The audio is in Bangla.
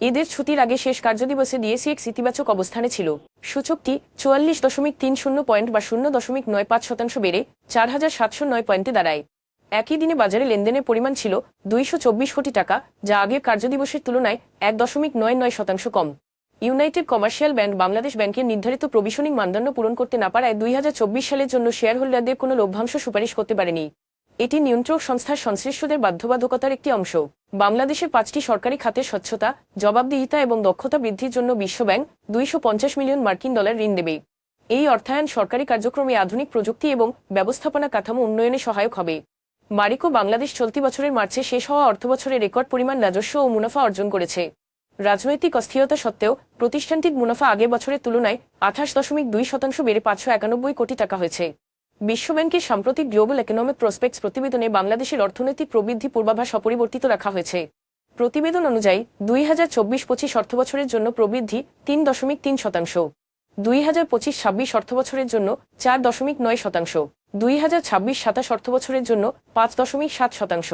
ঈদের ছুটির আগে শেষ কার্যদিবসে ডিএসিএক্স ইতিবাচক অবস্থানে ছিল। সূচকটি চুয়াল্লিশ দশমিক তিন শূন্য পয়েন্ট বা শূন্য দশমিক নয় পাঁচ শতাংশ বেড়ে চার হাজার সাতশো নয় পয়েন্টে দাঁড়ায়। একই দিনে বাজারে লেনদেনের পরিমাণ ছিল দুইশো চব্বিশ কোটি টাকা, যা আগের কার্যদিবসের তুলনায় এক দশমিক নয় নয় শতাংশ কম। ইউনাইটেড কমার্শিয়াল ব্যাংক বাংলাদেশ ব্যাংকের নির্ধারিত প্রবিশনিং মানদণ্ড পূরণ করতে না পারায় দুই হাজার চব্বিশ সালের জন্য শেয়ার হোল্ডারদের কোনো লভ্যাংশ সুপারিশ করতে পারেনি। এটি নিয়ন্ত্রক সংস্থার সংশ্লিষ্টদের বাধ্যবাধকতার একটি অংশ। বাংলাদেশের পাঁচটি সরকারি খাতের স্বচ্ছতা, জবাবদিহিতা এবং দক্ষতা বৃদ্ধির জন্য বিশ্বব্যাংক দুইশ পঞ্চাশ মিলিয়ন মার্কিন ডলার ঋণ দেবে। এই অর্থায়ন সরকারি কার্যক্রমে আধুনিক প্রযুক্তি এবং ব্যবস্থাপনা কাঠামো উন্নয়নে সহায়ক হবে। মারিকো বাংলাদেশ চলতি বছরের মার্চে শেষ হওয়া অর্থবছরে রেকর্ড পরিমাণ রাজস্ব ও মুনাফা অর্জন করেছে। রাজনৈতিক অস্থিরতা সত্ত্বেও প্রতিষ্ঠানটির মুনাফা আগের বছরের তুলনায় আঠাশ দশমিক দুই শতাংশ বেড়ে পাঁচশো একানব্বই কোটি টাকা হয়েছে। বিশ্বব্যাংকের সাম্প্রতিক গ্লোবাল ইকোনমিক প্রসপেক্টস প্রতিবেদনে বাংলাদেশের অর্থনৈতিক প্রবৃদ্ধি পূর্বাভাস অপরিবর্তিত রাখা হয়েছে। প্রতিবেদন অনুযায়ী দুই হাজার চব্বিশ পঁচিশ অর্থবছরের জন্য প্রবৃদ্ধি তিন দশমিক তিন শতাংশ। দুই হাজার পঁচিশ ছাব্বিশ অর্থবছরের জন্য চার দশমিক নয় শতাংশ। দুই হাজার ছাব্বিশ সাতাশ অর্থবছরের জন্য পাঁচ দশমিক সাত শতাংশ।